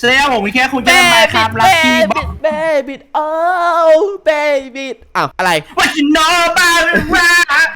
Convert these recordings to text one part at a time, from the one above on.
แสดงว่าผมมีแค่คุณจะมาครับลัคกี้บ็อกเบบิดโอ้เบบิดอ้าวอะไรว่าจิโนบาว่า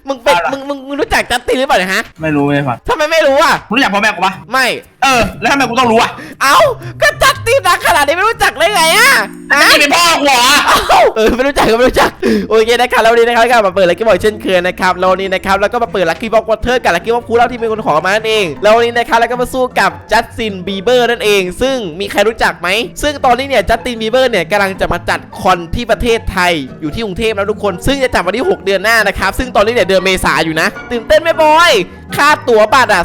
มึงเป็นมึงมึงมึงรู้จักจัสตินหรือเปล่าเนี่ยฮะ ไม่รู้ไม่ฟังทำไมไม่รู้อะมึงรู้จักพ่อแม่กูปะไม่เออ แล้วทำไมกูต้องรู้อะเอ้าก็จัสตินดังขนาดนี้ไม่รู้จักได้ไงอะฮะ นี่เป็นพ่อกูเหรอเอ้าเออไม่รู้จักก็ไม่รู้จักโอเคนะครับแล้ววันนี้นะครับก็มาเปิดลักกี้บอกเช่นเคยนะครับแล้ววันนี้นะครับแล้วก็มาเปิดลักกี้บอกวอเตอร์กับลักกี้บอกคูเล่าที่มีคนขอมานั่นเองแล้ววันนี้นะครับแล้วก็มาสู้กับจัสตินบีเบอร์นั่นเอง ซึ่งมีใครรู้จักไหมซึ่งตอนนี้เนี่ยจัสตินบีเบอร์เนี่ยกำลังจะมาจัดคอนที่ประเทศไทยอยู่ที่กรุงเทพแล้วทุกคน ซึ่งจะจัดวันที่ 6 เดือนหน้านะครับซึ่งตอนนี้เนี่ยเดือนเมษาอยู่นะตื่นเต้นไหมบอย ค่าตั๋วบัตรอะ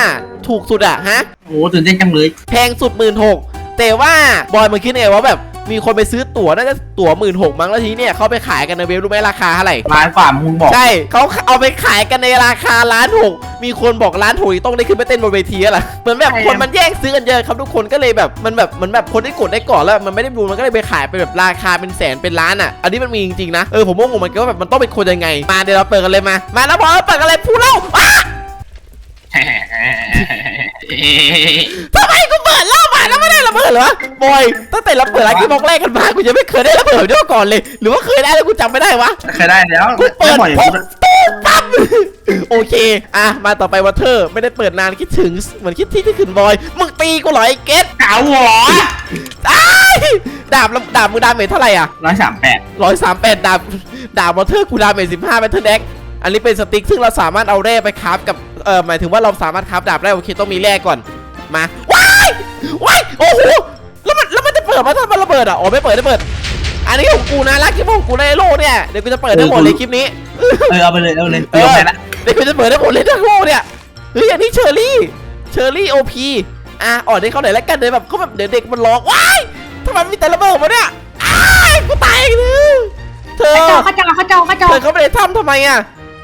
2,500 ถูกสุดอะฮะ โอ้ตื่นเต้นจังเลยแพงสุดหมื่นหกแต่ว่าบอยมันคิดเองว่าแบบมีคนไปซื้อตั๋วน่าจะตั๋วหมื่นหกมั้งแล้วทีนี้เนี่ยเขาไปขายกันในเว็บรู้ไหมราคาเท่าไหร่ร้านฝ่ามึงบอกใช่เขาเอาไปขายกันในราคาล้านหกมีคนบอกล้านหกต้องได้ขึ้นไปเต้นบนเวทีอะล่ะเหมือนแบบคนมันแย่งซื้อกันเยอะครับทุกคนก็เลยแบบมันแบบมันแบบคนที่กดได้ก่อนแล้วมันไม่ได้ดูมันก็เลยไปขายเป็นแบบราคาเป็นแสนเป็นล้านอะ อันนี้มันมีจริงๆนะเออผมว่างงมันก็ว่าแบบมันต้องเป็นคนยังไง มาเดี๋ยวเราเปิดกันเลยมา มาแล้วพอเปิดกันเลยพูดเล่าอ้า ทำไมกูเปิดเล่ามาแล้วไม่ได้ระเบิดเหรอบอยตั้งแต่เราเปิดร้านกีบ็อกแรกกันมากูยังไม่เคยได้ระเบิดเดียวก่อนเลย หรือว่าเคยได้แล้วกูจำไม่ได้วะเคยได้แล้วกูเปิดบ่อยปุ๊บตู้มปั๊บโอเค อะ มาต่อไปวัตเทอร์ไม่ได้เปิดนานคิดถึงเหมือนคิดที่ที่ขึ้นบอยมึงตีกูเหรอไอ้เกตเก๋าหัวอ้ายดาบดาบมึงดาเมจเท่าไหร่อะร้อยสามแปดร้อยสามแปดดาบดาบวัตเทอร์กูดาเมจสิบห้าแบตเทอร์แดกอันนี้เป็นสติ๊กซึ่งเราสามารถเอาแร่ไปคราฟกับ เออหมายถึงว่าเราสามารถคราฟดาบได้โอเคต้องมีแร่ก่อนมาว้ายว้ายโอ้โหแล้วมันแล้วมันจะเปิดมาถ้ามันระเบิดอะอ๋อไม่เปิดไม่เปิด อันนี้ของกูนะรักที่ของกูในโลกเนี่ยเดี๋ยวกูจะเปิดได้หมดเลยคลิปนี้เออเอาไปเลยเอาไปเลยเอเดี๋ยวอไปละเดี๋ยวกูจะเปิดได้หมดเลยทั้งโลกเนี่ยเฮ้ยอันนี้เชอร์รี่เชอร์รี่โอพีอะอ่อนให้เขาหน่อยแล้วกันเดี๋ยวแบบเขาแบบเดี๋ยวเด็กมันร้องว้ายทำไมมีแต่ระเบิดมาเนี่ยอ้ายกูตายอีกเลยเธอเขาจองเขาจองเขาจองเธอเขาไม่ได้ทำทำไมอะ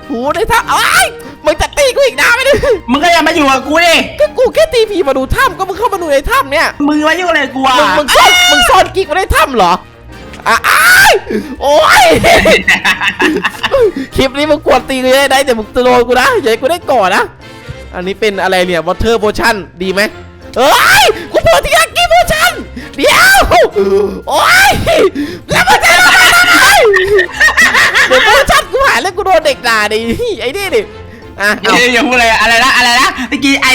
หูได้ทำอ้าย มึงจะตีกูอีกนะไม่ได้มึงก็ยังมาอยู่กับกูดิก็กูแค่ตีผีมาดูถ้ำก็มึงเข้ามาดูในถ้ำเนี่ย มึงมาอยู่อะไรกูอะมึงมึงซ่อนมึงซ่อนกิ๊กมาในถ้ำเหรออะอ้ายโอ้ยคลิปนี้มึงกวนตีกูได้แต่มึงตโดนกูนะอย่าให้กูได้ก่อนนะ อันนี้เป็นอะไรเนี่ยวอเตอร์โพชั่นดีไหมเอ้ยกูเปิดที่ลักกี้โพชั่นเดี๋ยวโอ้ยแล้วมันจะทำไมเดี๋ยวโพชั่นกูหายแล้วกูโดนเด็กด่าดิไอ้นี่ดิ อะเอาเอ้ยอย่าพูดเลยอะไรนะอะไรนะเมื่อกี้ไอ้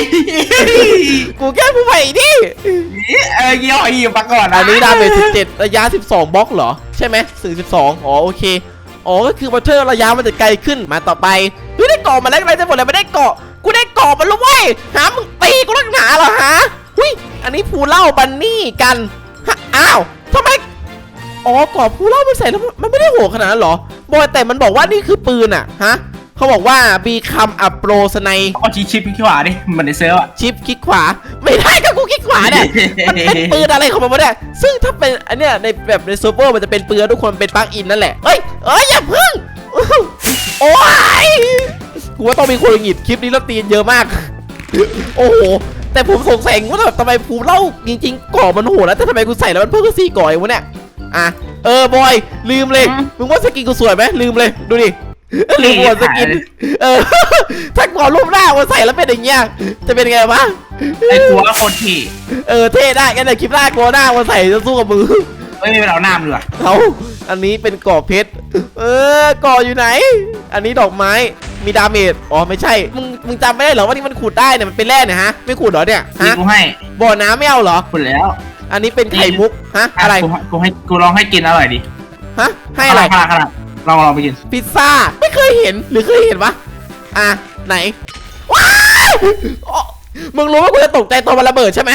กูแก้ผู้ใหม่ดิเออเกี่ยวไอ้อยู่มาก่อนนะอันนี้ดาเมจ17 ระยะ 12 บล็อกเหรอ ใช่ไหมถึง12 อ๋อ โอเค อ๋อ ก็คือวอเตอร์ระยะมันจะไกลขึ้นมาต่อไปเฮ้ยได้เกาะมาแล้วอะไรจะหมดเลยไม่ได้เกาะกูได้เกาะมันแล้วเว้ยหามึงตีกูนักหนาเหรอฮะหุยอันนี้ภูเล่าบันนี่กันฮะอ้าวทำไมอ๋อเกาะภูเล่ามันใส่แล้วมันไม่ได้โหดขนาดนั้นเหรอ บอยแต่มันบอกว่านี่คือปืนอะฮะ เขาบอกว่าบีคัมอัปโปรสไนเอาชี้ชิปขี้ขวาดิเหมือนในเซิร์ฟอะชิปคลิกขวา ไม่ได้ก็กูคลิกขวาเนี่ยมันเป็นปืนอะไรของมันวะเนี่ยซึ่งถ้าเป็นอันเนี้ยในแบบในซูเปอร์มันจะเป็นปืนทุกคนเป็นปลั๊กอินนั่นแหละเฮ้ยเอ้ยอย่าพึ่งโอ้ยกูว่าต้องมีคนหงิดคลิปนี้แล้วตีนเยอะมาก โอ้โหแต่ผมสงสัยว่าแบบทำไมภูมิเล่าจริง ๆ ก่อมันโหดแล้วแต่ทำไมกูใส่แล้วมันเพิ่มแค่สี่ก่อเองวะเนี่ยอะเออบอยลืมเลยมึงว่าสกินกูสวยไหมลืมเลยดูดิ ลืมหมดสกิน เออ ถ้าก่อรูปหน้ามาใส่แล้วเป็นอย่างเงี้ย จะเป็นยังไงวะไอ้กูว่าคนที่ เออ เท่ได้กันแต่คลิปหน้ากลัวหน้ามาใส่จะสู้กับมือเอ้ยไม่เป็นเอาหน้ามึงดีกว่าเอาอันนี้เป็นก่อเพชร เออ ก่ออยู่ไหน อันนี้ดอกไม้ มีดาเมจ อ๋อไม่ใช่ มึงมึงจำไม่ได้เหรอว่านี่มันขุดได้เนี่ยมันเป็นแร่เนี่ยฮะ ไม่ขุดเหรอเนี่ยนี่ฮะกูให้ บ่อน้ำไม่เอาเหรอคุณแล้ว อันนี้เป็นไข่มุก ฮะ อะไรกูกูให้ กูลองให้กินอร่อยดิ ฮะ ให้อะไรขนาดขนาด ลองลองไปกินพิซซ่าไม่เคยเห็นหรือเคยเห็นปะอะไหนว้ายอ๋อมึงรู้ว่ากูจะตกใจตอนมันระเบิดใช่ไหม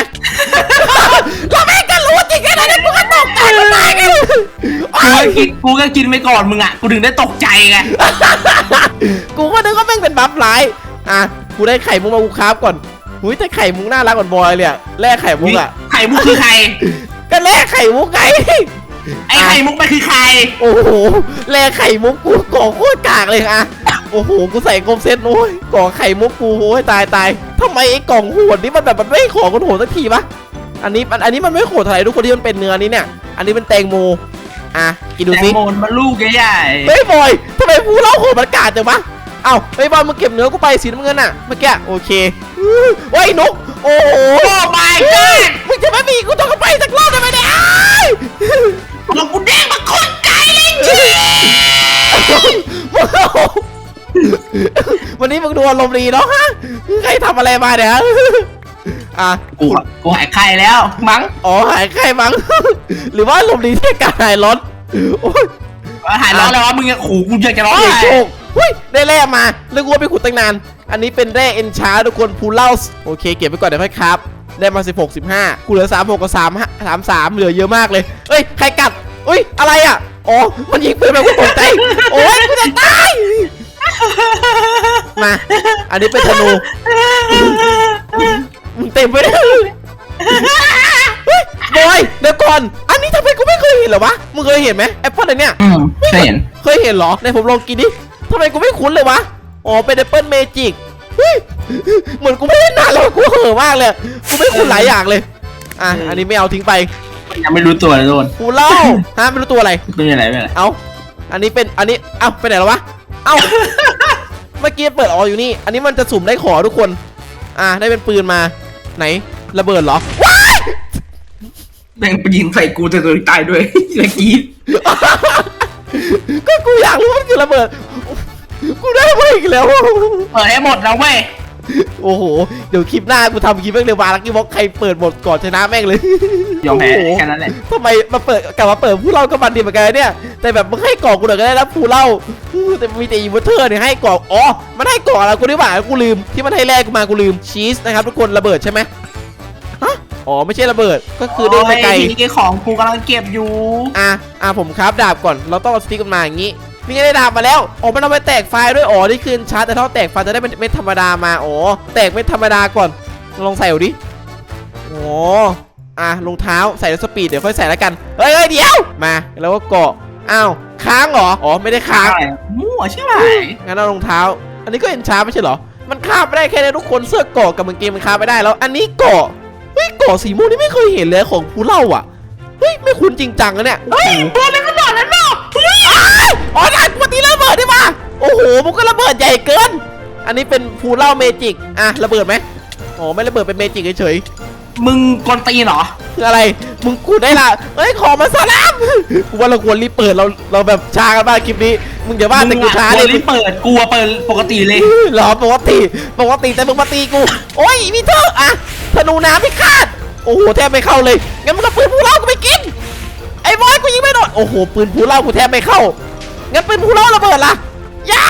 เราไม่กันรู้จริงแค่ไหนเนี่ยกูก็ตกใจมันตายไงกูก็กินกูก็กินไปก่อนมึงอะ กูถึงได้ตกใจไง กูก็นึกว่าแม่งเป็นบัฟร้ายอะกูได้ไข่มุกมากูคราฟก่อนหุยแต่ไข่มุกน่ารักกว่าบอยเลยอะแลกไข่มุกอะไข่มุกคือใครก็แลกไข่มุกไง ไอ้ไข่มุกมันคือใคร โอ้โห แลกไข่มุกกูก่อโคตรกากเลยอะโอ้โห กูใส่กลมเซ็ตโอ้ยก่อไข่มุกกูโอ้ยตายตายทำไมไอ้กล่องโหดนี่มันแบบมันไม่ขอคนโหดสักทีปะอันนี้มันอันนี้มันไม่โหดเท่าไหร่ทุกคนที่มันเป็นเนื้อนี้เนี่ย อันนี้เป็นแตงโม อะกินดูแตงสิโมมันลูกใหญ่เฮ้ยบอยทำไมผู้เล่าโหดมันกาดจังวะเอ้าไอ้ยบอยมึงเก็บเนื้อกูไปสีน้ำเงินอะเมื่อกี้โอเคอื้อโอ้ยนก โอ้โหโอ้ my god มึงจะไม่มีกูต้องเข้าไปสักรอบได้ไหมเนี่ยอ้าย เรากูเด้งมาคนไกลเลยจีวันนี้มึงดูอารมณ์ดีเนาะฮะใครทำอะไรมาเนี่ยฮะอะกูกูหายไข้แล้วมั้งอ๋อหายใครมั้ง หรือว่าอารมณ์ดีที่การหายร้อนโอ้ยหายร้อนแล้ววะมึงอะขู่กูอยากจะร้องเฮ้ยไห้โชคเฮ้ยได้แร่มาแล้วกูว่าไปขุดตั้งนาน อันนี้เป็นแร่เอนชาร์ทุกคนพูลเลาส์โอเค เก็บไปก่อนเดี๋ยวค่อยครับได้มา 16 15กูเหลือ 3 6 กับ3 3 3 เหลือเยอะมากเลยเฮ้ย ใครกัด เฮ้ยอะไรอะอ๋อมันยิงปืนแบบกูตกใจโอ้ยกูจะตายมา อันนี้เป็นธนูมึงเต็มไปเลยเฮ้ยบอยเดี๋ยวก่อน อันนี้ทำไมกูไม่เคยเห็นเหรอวะมึงเคยเห็นไหมแอปเปิลอันเนี้ยอืมเคยเห็นเคยเห็นเหรอในผมลองกินดิทำไมกูไม่คุ้นเลยวะอ๋อเป็นแอปเปิลเมจิกเฮ้ยเหมือนกูไม่ได้นานแล้วกูเห่อะมากเลย กูไม่คุ้นหลายอย่างเลย อะอันนี้ไม่เอาทิ้งไป ยังไม่รู้ตัวเลยโดนกูเล่าฮะไม่รู้ตัวอะไร ไม่มีอะไรไม่มีอะไรเอาอันนี้เป็น อันนี้ เอ้า ไปไหนแล้ววะ เอ้า เมื่อกี้เปิดอออยู่นี่ อันนี้มันจะสุ่มได้ขอทุกคน อะได้เป็นปืนมา ไหน ระเบิดเหรอ ว้าย แม่งไปยิงใส่กูจะตัวตายด้วย เมื่อกี้ก็กูอยากรู้ว่ามันคือระเบิด กูได้มาอีกแล้ว เปิดให้หมดนะเว้ย โอ้โห เดี๋ยวคลิปหน้ากูทำคลิปแม่งเลยวาลักกี้บ็อกใครเปิดหมดก่อนชนะแม่งเลยยอมแพ้โโหแค่นั้นแหละทำไมมาเปิดกลับมาเปิดผู้เล่าก็มันดีเหมือนกันนะเนี่ย แต่แบบมึงให้กรอกกูหน่อยก็ได้นะผู้เล่าอู้แต่มีแต่อีเวอร์เทอร์เนี่ยให้กรอกอ๋อ มันให้กรอกอะไรกูได้บ่ากูลืม ที่มันให้แรกกูมากูลืมชีสนะครับทุกคนระเบิดใช่ไหมฮะอ๋อไม่ใช่ระเบิดก็คือเด้งไปไกลโอ้ยทีนี้ของกูกำลังเก็บอยู่ อะอะผมครับดาบก่อน เราต้องเอาสติ๊กกันมาอย่างนี้ นี่ไงได้ดาบมาแล้วอ๋อมันเอาไปแตกไฟล์ด้วยอ๋อนี่คือชาร์จแต่ถ้าแตกไฟล์จะได้เป็นเม็ดธรรมดามาอ๋อแตกเม็ดธรรมดาก่อนลองใส่ดูดิอ๋ออะรองเท้าใส่แล้วสปีดเดี๋ยวค่อยใส่แล้วกันเฮ้ยเฮ้ยเดี๋ยวมาแล้วก็เกาะอ้าวค้างเหรออ๋อไม่ได้ค้างอะไรมั่วใช่ไหมงั้นเอารองเท้า อันนี้ก็เห็นช้าไม่ใช่เหรอมันคาบไม่ได้แค่นี้ทุกคนเสื้อเกาะกับกางเกงมันคาบไม่ได้แล้ว อันนี้เกาะเฮ้ยเกาะสีม่วงนี่ไม่เคยเห็นเลยของผู้เล่าอะเฮ้ยไม่คุ้นจริงจังนะเนี่ยเฮ้ยโดนอะไรขนาดนั้นเนาะ อ้ายอ๋อด่านปกติระเบิดได้ปะโอ้โหมันก็ระเบิดใหญ่เกิน อันนี้เป็นภูเล่าเมจิกอะระเบิดไหมอ๋อไม่ระเบิดเป็นเมจิกเฉยมึงกวนตีนเหรอๆคืออะไร มึงกูได้ละเอ้ย ขอมาสลามกูว่าเราควรรีบเปิดเราเราแบบช้ากันบ้างคลิปนี้ มึงอย่าว่าแต่กูช้าเลเลยยเปิดกูอะเปิดปกติเลยเหรอปกติ ปกติแต่มึงมาตีกู โอ้ยมีเธออะธนูน้ำพิฆาต โอ้โหแทบไม่เข้าเลย งั้นมึงก็ปืนภูเล่ากูไปกิน ไอ้บอยกูยิงไม่โดนโอ้โหปืนภูเล่ากูแทบไม่เข้างั้นปืนภูเล่าระเบิดล่ะยา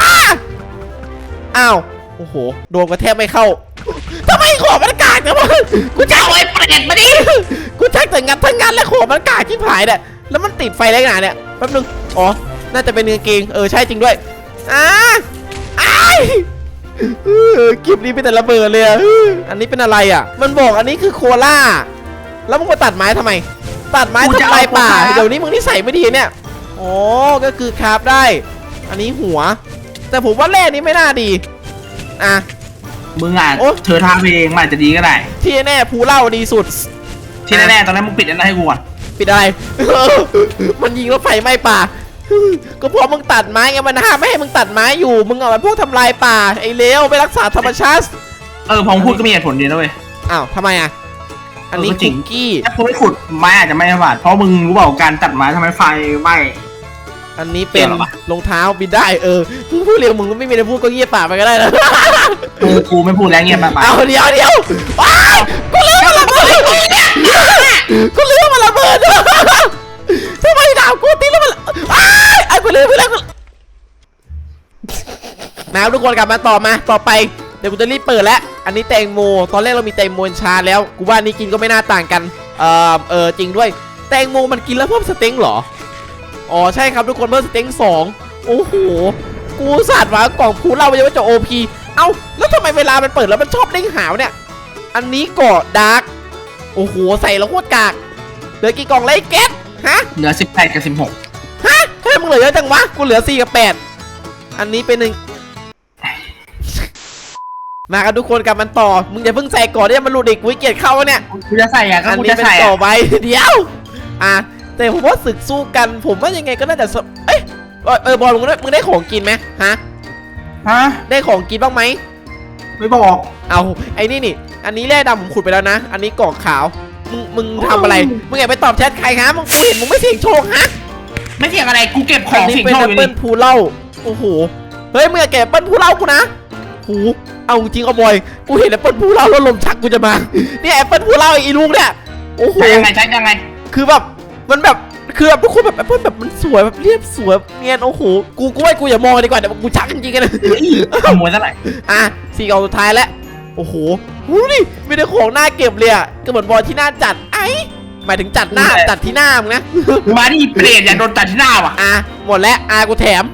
อ้าวโอ้โหโดนก็แทบไม่เข้าทำไมขอมันกากจังวะกูจะเอาเอาไอ้เปรตมาดิกูชักแต่งัดทั้งงันและขอมันกากที่ผายเนี่ยแล้วมันติดไฟแรงหนาเนี่ยแป๊บนึงอ๋อน่าจะเป็นกางเกงเออใช่จริงด้วยอ่าอ้าอคลิปนี้เป็นแต่ระเบิดเลยอะอันนี้เป็นอะไรอะ มันบอกอันนี้คือโคล่าแล้วมึงมาตัดไม้ทำไม ตัดไม้กูจะทำลายเอาป่าโคล่า เดี๋ยวนี้มึงนิสัยไม่ดีเนี่ยอ๋อก็คือคราฟได้ อันนี้หัว แต่ผมว่าแร่นี้ไม่น่าดีอะมึงอะโอ๊ยเธอทำเองมันอาจจะดีก็ได้ ที่แน่ภูเล่าดีสุด ที่แน่ๆตอนนั้นมึงปิดอันนั้นให้กูก่อนปิดอะไร มันยิงแล้วไฟไหม้ป่า ก็เพราะมึงตัดไม้ไงมันห้ามไม่ให้มึงตัดไม้อยู่ มึงเอาไปพวกทำลายป่าไอ้เลวไปรักษาธรรมชาติ เออพอมึงพูดก็มีเหตุผลดีนะเว้ย อ้าวทำไมอะ อันนี้เออก็จริคุงกกี้ถ้ากูไม่ขุดไม้อาจจะไม่บาดเพราะมึงรู้เปล่าการตัดไม้ทำให้ไฟไหม้อันนี้เป็นเกี่ยวเหรอวะรองเท้าบินได้เออมึงพูดเร็วมึงไม่มีอะไรพูดก็เงียบปากไปก็ได้นะเออกูไม่พูดแล้วเงียบไปไปเอาเดี๋ยวเดี๋ยวว้ายกูลืมมันระเบิดกูลืมมันระเบิดทำไมดาวกูตีแล้วมันอ้ายไอ้กูลืมไปแล้วกูมาครับทุกคนกลับมาต่อมาต่อไป เดี๋ยวกูจะรีบเปิดแล้ว อันนี้แตงโม ตอนแรกเรามีแตงโมชาแล้ว กูว่าอันนี้กินก็ไม่น่าต่างกัน เออเออจริงด้วย แตงโมมันกินแล้วเพิ่มสเต็งเหรอ อ๋อใช่ครับทุกคนเพิ่มสเต็งสองโอ้โห กูสาดมากล่องพูเล่าไปว่าจะโอพีเอ้า แล้วทำไมเวลามันเปิดแล้วมันชอบเด้งหาวเนี่ย อันนี้เกาะดาร์ก โอ้โห ใส่แล้วโคตรกาก เหลือกี่กล่องเลยเก็ตฮะ เหลือสิบแปดกับสิบหกฮะทำไมมึงเหลือเยอะจังวะ กูเหลือ 4 กับ 8 อันนี้เป็นหนึ่ง มากันทุกคนกลับมันต่อ มึงอย่าเพิ่งใส่ก่อนเนี่ยมันหลุดอีกกูขี้เกียจเข้าเนี่ย กูจะใส่อะก็อันกูนี้จะเป็นใส่ต่ออะไป เดี๋ยว อะ แต่ผมว่าศึกสู้กัน ผมว่ายังไงก็น่าจะสเอ้ยเออเออบอลมึงได้มึงได้ของกินไหมฮะ ฮะได้ของกินบ้างไหม ไม่บอกเอาไอ้นี่นี่ อันนี้แร่ดำผมขุดไปแล้วนะ อันนี้กรอกขาว มึงมึงทำอะไร มึงอย่าไปตอบแชทใครฮะ มึงกูเห็นมึงไม่เสี่ยงโชคฮะ ไม่เสี่ยงอะไรกูเก็บขอัอนงนี้เสี่ยงเป็นโชแอคปอยู่เปินี่ลพูเล่า โอ้โห เฮ้ยมึงอย่าแกะแอปเปิลพูเล่ากูนะ หู เอาจริงเอาบอย กูเห็นแอปเปิลพูเล่าแล้วลมชักกูจะมา เนี่ยแอปเปิลพูเล่าอีลูกเนี่ย โอ้โห ใช้ยังไงใช้ยังไง คือแบบ มันแบบ คือแบบทุกคนแบบแอปเปิลแบบมันสวยแบบเรียบสวยเนียนโอ้โห กูกูว่ากูอย่ามองดีกว่าเดี๋ยวกูชักจริงๆกันนะขโมยเท่าไหร่อะสี่กล่องสุดท้ายแล้ว โอ้โหหูดิมีแต่ของหน้าเก็บเลยอะก็เหมือนบอลที่หน้าจัด ไอ้หมายถึงจัดหน้าจัดที่หน้ามึงนะ มาดิเปรตอย่าโดนตัดที่หน้าว่ะ อะหมดแล้ว อะกูแถม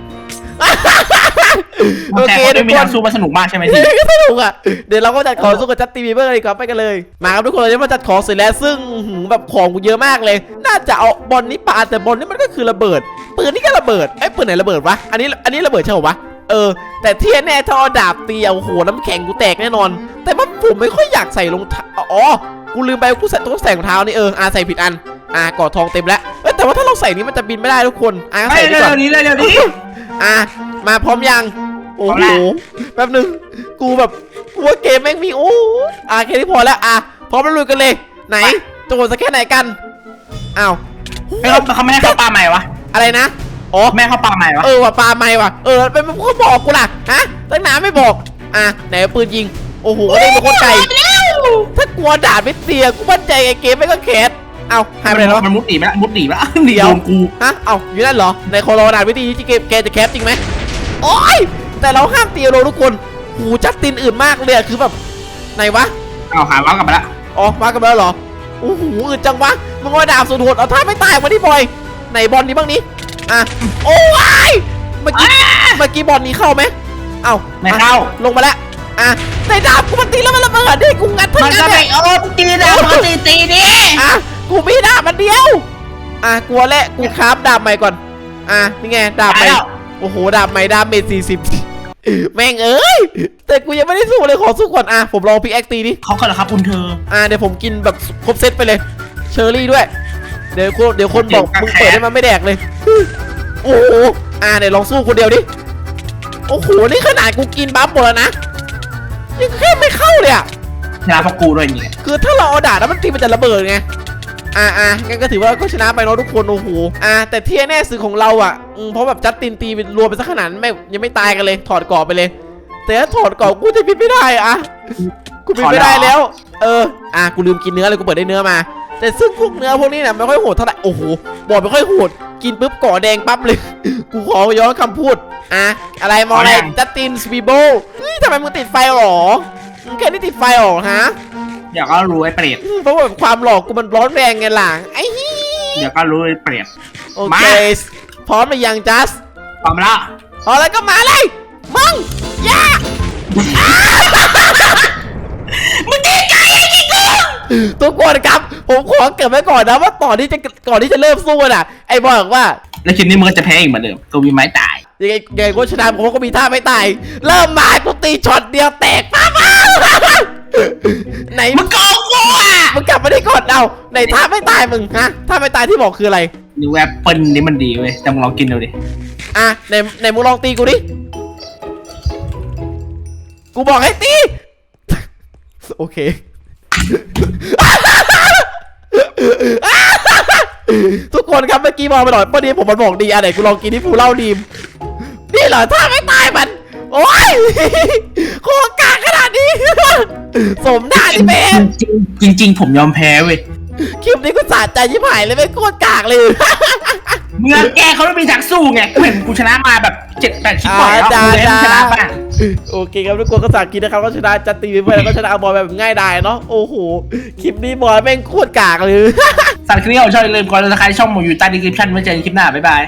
โอแต่เคคนทุที่กมีคนทางสู้มาสนุกมากใช่ไหมพี่สนุกอะ เดี๋ยวเราก็จัดของสู้กับจัดตีบีเบอร์เลยดีกว่าไปกันเลย มาครับทุกคนเราจะมาจัดของเสร็จแล้วซึ่งอื้อหือแบบของกูเยอะมากเลย น่าจะเอาบอลนี้ปาแต่บอลนี้มันก็คือระเบิด ปืนนี่ก็ระเบิดไอ้ยปืนไหนระเบิดวะ อันนี้อันนี้ระเบิดใช่เหรอวะ เออ แต่เทียนแน่ถ้าเอาดาบตีเอาโอ้โหน้ำแข็งกูแตกแน่นอน แต่ว่าผมไม่ค่อยอยากใส่รองเท้า อ๋อ กูลืมไปว่ากูใส่ต้องใส่รองเท้านี่เอออะใส่ผิดอันอะกอดทองเต็มแล้วเอ้ยแต่ว่าถ้าเราใส่นี้มันจะบินไม่ได้ทุกคนอะเฮ้ใส่ยดีเร็ก่อนวๆนี้เร็วๆนี้ อะ มาพร้อมยัง โอ้พร้อมโหแล้ว แป๊บหนึง กูแบบกูว่าเกมแม่งมีโอ้อะแค่นี้พอแล้วอะพร้อมแล้วลุยกันเลย ไหนจะโหดสักแค่ไหนกันอ้าวไม่เขาเขาไม่ให้เข้าปลาใหม่วะอะไรนะอ๋อ แม่ให้เข้าปลาใหม่วะเออว่ะปลาไม่ว่ะเออเป็นมึงก็บอกกูล่ะฮะตั้งนานไม่บอก อะไหนเอาปืนยิง โอ้โหได้เป็นคนไก่ถ้ากลัวดาบไม่เตียกูมั่นใจไอ้เกมไม่ก็แคสเอาหายไปไหนแล้ว มันมุดหนีไปแล้วมุดหนีไปแล้วหนีเดี๋ยว โดนกู ฮะเอาอยู่นั่นเหรอในโคโรนาวิธีที่เกมแกจะแคปจริงไหม โอ้ยแต่เราห้ามตีโรทุกคนหูจัดตินอื่นมากเลยอะคือแบบไหนวะเอาหาว้าวกลับมาแล้วอ๋อมากันแล้วเหรอโอ้โหอึดจังวะมึงว่าดาบสุดโหดเอาท่าไม่ตายมาดิบอยไหนบอลนี้บ้างนี้อะโอ้ยเมื่อกี้เมื่อกี้บอลนี้เข้าไหมเอ้าไม่เข้า ลงมาแล้วอะในดาบกูมันตีแล้วมันระเบิดดิกูงัดทั้งมันนั้ก็นไม่เนี่ย โอ้ตีดาวมันตีตีดิอะกูมีดาบมันเดียว อะกลัวแหละกูคราฟดาบใหม่ก่อน อะนี่ไงดาบใหม่แล้ว โอ้โห ดาบใหม่ดาบเมจสี่สิบแม่งเอ้ย แต่กูยังไม่ได้สู้เลยขอสู้ก่อน อะ ผมลองพิกแอคตีดิเขาก็เหรอครับคุณเธอ อะ เดี๋ยวผมกินแบบครบเซตไปเลย เชอร์รี่ด้วย เดี๋ยวคนเดี๋ยวคนบอกเก่งมึงแค่เปิดให้มันไม่แดกเลย โอ้โห อะเดี๋ยวลองสู้คนเดียวดิ โอ้โห นี่ขนาดกูกินบัฟหมดแล้วนะนี่แค่ไม่เข้าเลยอะชนะพวกกูด้วยนี่คือถ้าเราเอาดาบแล้วมันตีมันจะระเบิดไง อ่าอ่างั้นก็ถือว่าก็ชนะไปเนาะทุกคนโอ้โหอ่าแต่ที่แน่สื่อของเราอะอืมเพราะแบบจัดตินตีเป็นรวมไปสักขนาดนั้นไม่ยังไม่ตายกันเลยถอดกรอบไปเลย แต่ถ้าถอดกรอบกูจะบินไม่ได้อะกูบินไม่ได้แล้ว เอออะกูลืมกินเนื้อเลยกูเปิดได้เนื้อมา แต่ซึ่งพวกเนื้อพวกนี้เนี่ยไม่ค่อยโหดเท่าไหร่โอ้โหบอกไม่ค่อยโหดกินปุ๊บก่อแดงปั๊บเลย กูขอย้อนคำพูด อะ อะไรมองอะไรจัสตินสปีโบเฮ้ยทำไมมึงติดไฟหรอมึงแค่นี้ติดไฟหรอฮะ เดี๋ยวก็รู้ไอ้เปรตอืมเพราะว่าแบบความหลอกกูมันร้อนแรงไงล่ะไอ้ฮีเดี๋ยวก็รู้ไอ้เปรต โอมา เคพร้อมหรือยังจัสพร้อมแล้วพอแล้วก็มาเลยมึงอย่ามึงดีใจไอ้กิ๊กกูทุกคนครับ ผมขอเกิดไว้ก่อนนะว่าก่อนที่จะก่อนที่จะเริ่มสู้น่ะ ไอ้บอยบอกว่าแล้วคลิปนี้มึงก็จะแพ้อีกเหมือนเดิมกูมีไม้ตาย ยังไงยังไงกูชนะผมก็มีท่าไม่ตาย เริ่มมากูตีช็อตเดียวแตกป้าป้า ไหนมึมึงงโกงกูอะมึงกลับมาที่ก่อนเอาไหนท่าไม่ตายมึงฮะท่าไม่ตายที่บอกคืออะไรนิวแอปเปิลนี่มันดีเว้ยแต่มึงลองกินดูดิอะไหนไหนมึงลองตีกูดิกูบอกให้ตีโอเคทุกคนครับเมื่อกี้มองไปหน่อยพอดีผมมันบอกดีอะไหนกูลองกินที่ผู้เล่าดีมนี่เหรอถ้าไม่ตายมัน โอ้ย มหน้าที่เป็นจริงๆจริง ๆ ผมยอมแพ้เว้ยคลิปนี้กูสะใจยิบหายเลยไม่โคตรกากเลย เมื่อแกเขาไม่มีทางสู้ไงกูเห็นกูชนะมาแบบเจ็ดแปดคลิปก่อนแล้วอ่ากูเลยจ้าชนะป่ะ โอเคครับทุกคนก็สากินนะครับก็ชนะจัดตีไปแล้วก็ชนะบอยแบบง่ายดายเนาะโอ้โหคลิปนี้บอยแม่งโคตรกากเลย สั่งคลิปนี้เราชอบอย่าลืมกดติดตามช่องหมูอยู่ใต้ดีคริปชั่นไว้เจอกันคลิปหน้าบ๊ายบาย